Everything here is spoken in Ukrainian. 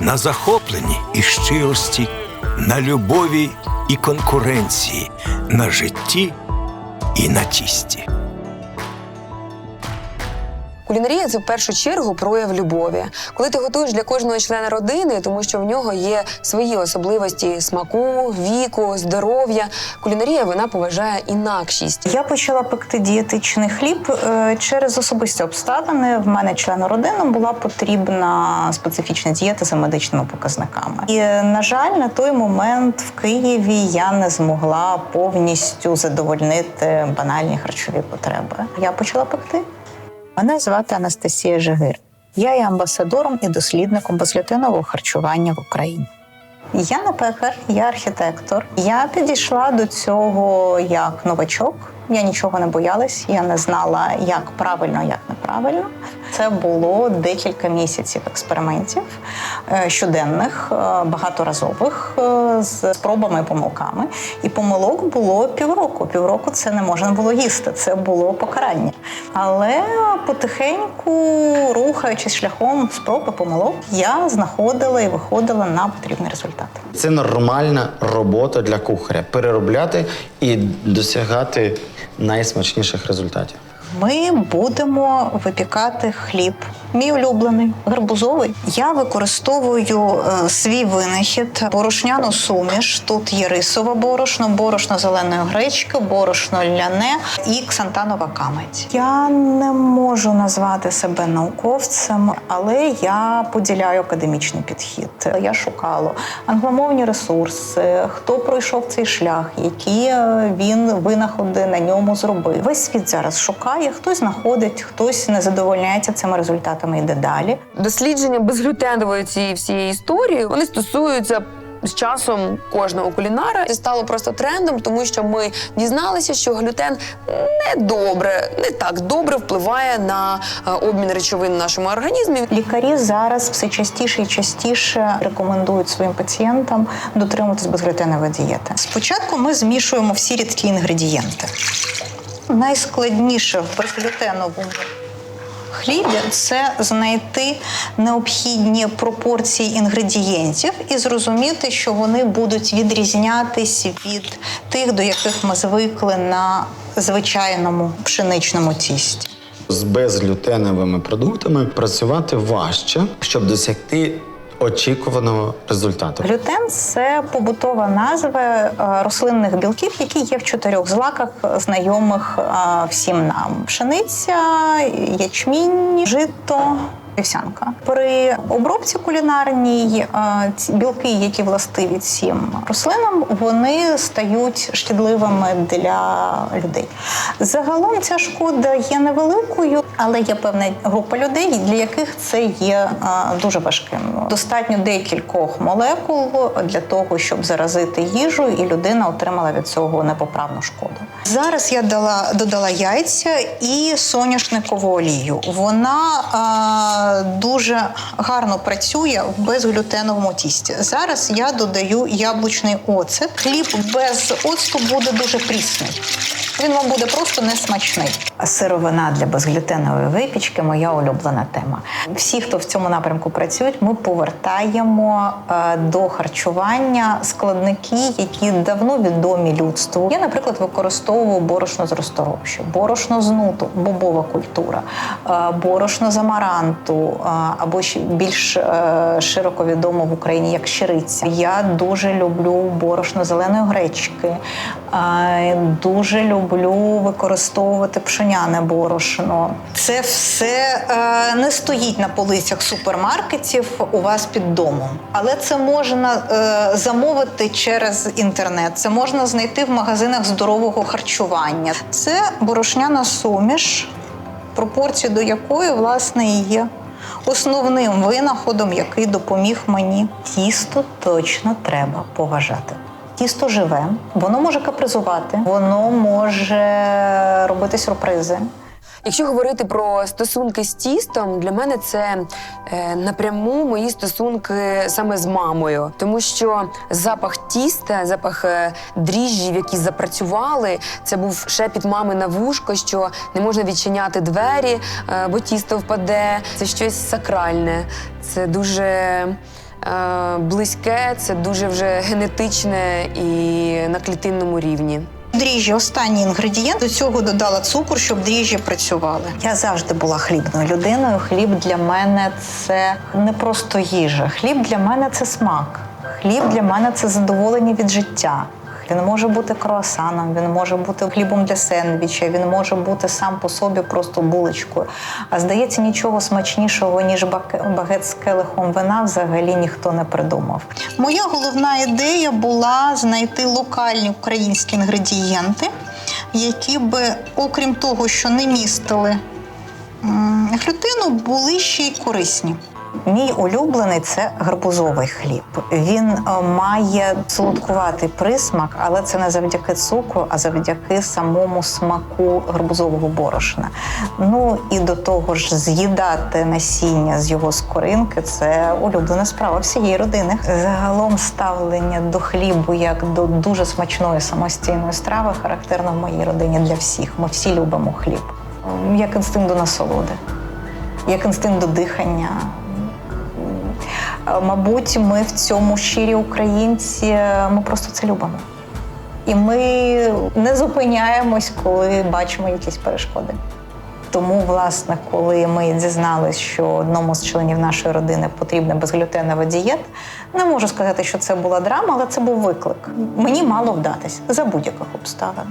на захопленні і щирості, на любові і конкуренції, на житті і на тісті. Кулінарія це в першу чергу прояв любові. Коли ти готуєш для кожного члена родини, тому що в нього є свої особливості смаку, віку, здоров'я. Кулінарія вона поважає інакшість. Я почала пекти дієтичний хліб е, через особисті обставини. В мене члену родини була потрібна специфічна дієта за медичними показниками. І е, на жаль, на той момент в Києві я не змогла повністю задовольнити банальні харчові потреби. Я почала пекти. Мене звати Анастасія Жигир. Я є амбасадором і дослідником послятинового харчування в Україні. Я не пекар, я архітектор. Я підійшла до цього як новачок. Я нічого не боялась, я не знала, як правильно, як неправильно. Це було декілька місяців експериментів е, щоденних, е, багаторазових е, з спробами і помилками. І помилок було півроку. Півроку це не можна було їсти, це було покарання. Але потихеньку, рухаючись шляхом спроб і помилок, я знаходила і виходила на потрібний результат. Це нормальна робота для кухаря переробляти і досягати найсмачніших результатів. Ми будемо випікати хліб. Мій улюблений гарбузовий. Я використовую е, свій винахід борошняну суміш. Тут є рисове борошно, борошно зеленої гречки, борошно ляне і ксантанова камедь. Я не можу назвати себе науковцем, але я поділяю академічний підхід. Я шукала англомовні ресурси, хто пройшов цей шлях, які е, він винаходи на ньому зробив. Весь світ зараз шукає, хтось знаходить, хтось не задовольняється цими результатами. Йде далі. Дослідження безглютенової цієї всієї історії вони стосуються. З часом кожного кулінара це стало просто трендом, тому що ми дізналися, що глютен не добре, не так добре впливає на е, обмін речовин в нашому організмі. Лікарі зараз все частіше і частіше рекомендують своїм пацієнтам дотримуватись безглютенової дієти. Спочатку ми змішуємо всі рідкі інгредієнти. Найскладніше в безглютеновому хлібі це знайти необхідні пропорції інгредієнтів і зрозуміти, що вони будуть відрізнятись від тих, до яких ми звикли на звичайному пшеничному тісті. З безглютеновими продуктами працювати важче, щоб досягти очікуваного результату. Глютен це побутова назва е, рослинних білків, які є в чотирьох злаках, знайомих е, всім нам: пшениця, ячмінь, жито. Вівсянка при обробці кулінарній е, білки, які властиві цим рослинам, вони стають шкідливими для людей. Загалом ця шкода є невеликою, але є певна група людей, для яких це є е, дуже важким. Достатньо декількох молекул для того, щоб заразити їжу, і людина отримала від цього непоправну шкоду. Зараз я дала додала яйця і соняшникову олію. Вона е, дуже гарно працює в безглютеновому тісті. Зараз я додаю яблучний оцет. Хліб без оцту буде дуже прісний. Він вам буде просто несмачний. Сировина для безглютенової випічки моя улюблена тема. Всі, хто в цьому напрямку працюють, ми повертаємо е, до харчування складники, які давно відомі людству. Я, наприклад, використовую борошно з розторопші, борошно з нуту, бобова культура, е, борошно з амаранту е, або більш широко відомо в Україні як щириця. Я дуже люблю борошно зеленої гречки, дуже люблю використовувати пшеняне борошно. Це все е, не стоїть на полицях супермаркетів у вас під домом, але це можна е, замовити через інтернет. Це можна знайти в магазинах здорового харчування. Це борошняна суміш, пропорції до якої власне і є основним винаходом, який допоміг мені. Тісто точно треба поважати. Тісто живе, воно може капризувати, воно може робити сюрпризи. Якщо говорити про стосунки з тістом, для мене це е, напряму мої стосунки саме з мамою, тому що запах тіста, запах е, дріжджів, які запрацювали, це був шепіт мами на вушко, що не можна відчиняти двері, е, бо тісто впаде. Це щось сакральне, це дуже. Е, Близьке, це дуже вже генетичне і на клітинному рівні. Дріжджі останній інгредієнт. До цього додала цукор, щоб дріжджі працювали. Я завжди була хлібною людиною. Хліб для мене це не просто їжа. Хліб для мене це смак. Хліб для мене це задоволення від життя. Він може бути круасаном, він може бути хлібом для сендвіча, він може бути сам по собі просто булочкою. А здається, нічого смачнішого, ніж багет з келихом вина взагалі ніхто не придумав. Моя головна ідея була знайти локальні українські інгредієнти, які би, окрім того, що не містили глютину, були ще й корисні. Мій улюблений це гарбузовий хліб. Він е, має солодкуватий присмак, але це не завдяки цукру, а завдяки самому смаку гарбузового борошна. Ну і до того ж, з'їдати насіння з його скоринки це улюблена справа всієї родини. Загалом ставлення до хлібу як до дуже смачної самостійної страви характерно в моїй родині для всіх. Ми всі любимо хліб, як інстинкт до насолоди як інстинкт до дихання. Е, Мабуть, ми в цьому щирі українці, е, ми просто це любимо. І ми не зупиняємось, коли бачимо якісь перешкоди. Тому, власне, коли ми дізналися, що одному з членів нашої родини потрібна безглютенова дієта, не можу сказати, що це була драма, але це був виклик. Мені мало вдатись за будь-яких обставин.